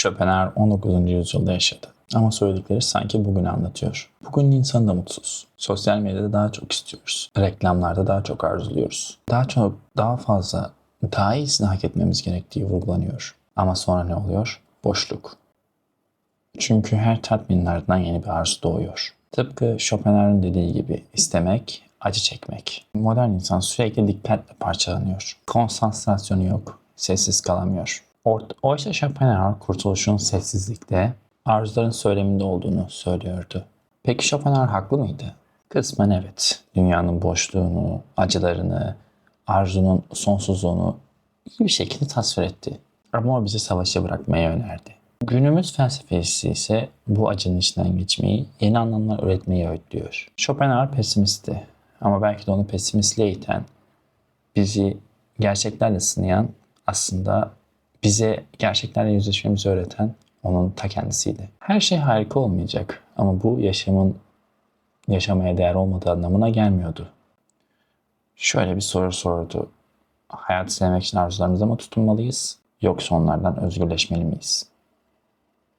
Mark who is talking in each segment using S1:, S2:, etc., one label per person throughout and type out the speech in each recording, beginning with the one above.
S1: Schopenhauer 19. yüzyılda yaşadı. Ama söyledikleri sanki bugünü anlatıyor. Bugün insan da mutsuz. Sosyal medyada daha çok istiyoruz. Reklamlarda daha çok arzuluyoruz. Daha çok, daha fazla, daha iyisini hak etmemiz gerektiği vurgulanıyor. Ama sonra ne oluyor? Boşluk. Çünkü her tatminin ardından yeni bir arzu doğuyor. Tıpkı Schopenhauer'ın dediği gibi istemek, acı çekmek. Modern insan sürekli dikkatle parçalanıyor. Konsantrasyonu yok, sessiz kalamıyor. Or- Oysa Schopenhauer kurtuluşun sessizlikte, arzuların söyleminde olduğunu söylüyordu. Peki Schopenhauer haklı mıydı? Kısmen evet. Dünyanın boşluğunu, acılarını, arzunun sonsuzluğunu iyi bir şekilde tasvir etti. Ama o bizi savaşa bırakmaya önerdi. Günümüz felsefesi ise bu acının içinden geçmeyi, yeni anlamlar üretmeyi öğütlüyor. Schopenhauer pesimistti ama belki de onu pesimistliğe iten, bizi gerçeklerle sınayan, aslında bize gerçeklerle yüzleşmemizi öğreten onun ta kendisiydi. Her şey harika olmayacak ama bu yaşamın yaşamaya değer olmadığı anlamına gelmiyordu. Şöyle bir soru sordu. Hayatı sevmek için arzularımıza mı tutunmalıyız yoksa onlardan özgürleşmeli miyiz?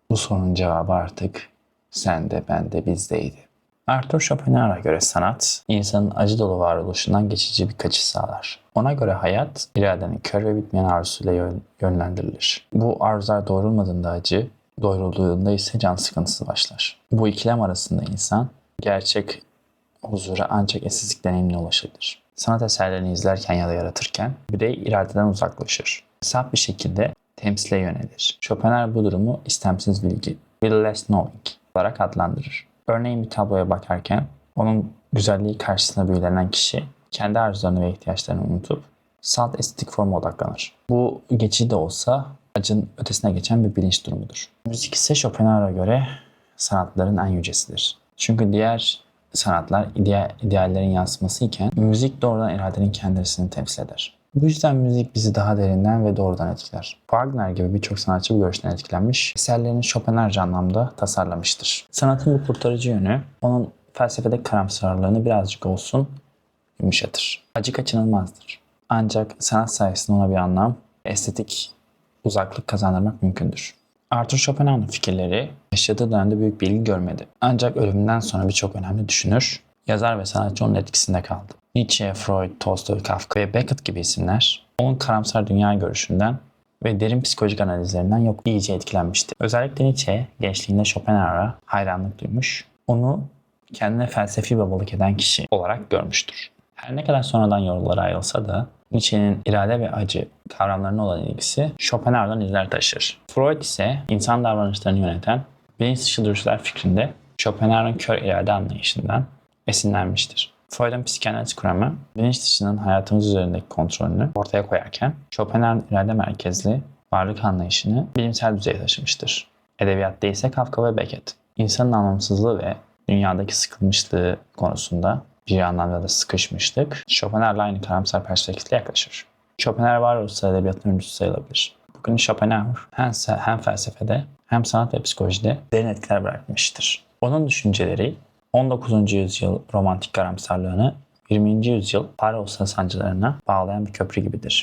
S1: Bu sorunun cevabı artık sende, bende, bizdeydi. Arthur Schopenhauer'a göre sanat, insanın acı dolu varoluşundan geçici bir kaçış sağlar. Ona göre hayat, iradenin kör ve bitmeyen arzusuyla yön- yönlendirilir. Bu arzular doğrulmadığında acı, doyurulduğunda ise can sıkıntısı başlar. Bu ikilem arasında insan, gerçek huzura ancak eşsizlik deneyimine ulaşabilir. Sanat eserlerini izlerken ya da yaratırken birey iradeden uzaklaşır. Saf bir şekilde temsile yönelir. Schopenhauer bu durumu istemsiz bilgi, will-less knowing olarak adlandırır. Örneğin bir tabloya bakarken onun güzelliği karşısında büyülenen kişi kendi arzularını ve ihtiyaçlarını unutup salt estetik forma odaklanır. Bu geçici de olsa acın ötesine geçen bir bilinç durumudur. Müzik ise Schopenhauer'a göre sanatların en yücesidir. Çünkü diğer sanatlar ide- ideallerin yansıması iken müzik doğrudan iradenin kendisini temsil eder. Bu yüzden müzik bizi daha derinden ve doğrudan etkiler. Wagner gibi birçok sanatçı bu görüşten etkilenmiş, eserlerini Schopenhauer'ca anlamda tasarlamıştır. Sanatın bu kurtarıcı yönü, onun felsefede karamsarlığını birazcık olsun yumuşatır. Acı kaçınılmazdır. Ancak sanat sayesinde ona bir anlam, estetik uzaklık kazandırmak mümkündür. Arthur Schopenhauer'ın fikirleri yaşadığı dönemde büyük bir ilgi görmedi. Ancak ölümünden sonra birçok önemli düşünür, yazar ve sanatçı onun etkisinde kaldı. Nietzsche, Freud, Tolstoy, Kafka ve Beckett gibi isimler onun karamsar dünya görüşünden ve derin psikolojik analizlerinden yok iyice etkilenmişti. Özellikle Nietzsche gençliğinde Schopenhauer'a hayranlık duymuş. Onu kendine felsefi babalık eden kişi olarak görmüştür. Her ne kadar sonradan yollara ayrılsa da Nietzsche'nin irade ve acı kavramlarına olan ilgisi Schopenhauer'dan izler taşır. Freud ise insan davranışlarını yöneten bilinç dışı duruşlar fikrinde Schopenhauer'ın kör irade anlayışından esinlenmiştir. Freud'un psikanaliz kuramı bilinç dışının hayatımız üzerindeki kontrolünü ortaya koyarken Schopenhauer'ın irade merkezli varlık anlayışını bilimsel düzeye taşımıştır. Edebiyatta ise Kafka ve Beckett. İnsanın anlamsızlığı ve dünyadaki sıkılmışlığı konusunda bir anlamda da sıkışmışlık Schopenhauer'la aynı karamsar perspektifle yaklaşır. Schopenhauer varoluşsal edebiyatın öncüsü sayılabilir. Bugün Schopenhauer hem, hem felsefede hem sanat ve psikolojide derin etkiler bırakmıştır. Onun düşünceleri 19. yüzyıl romantik karamsarlığını 20. yüzyıl Paros sancılarına bağlayan bir köprü gibidir.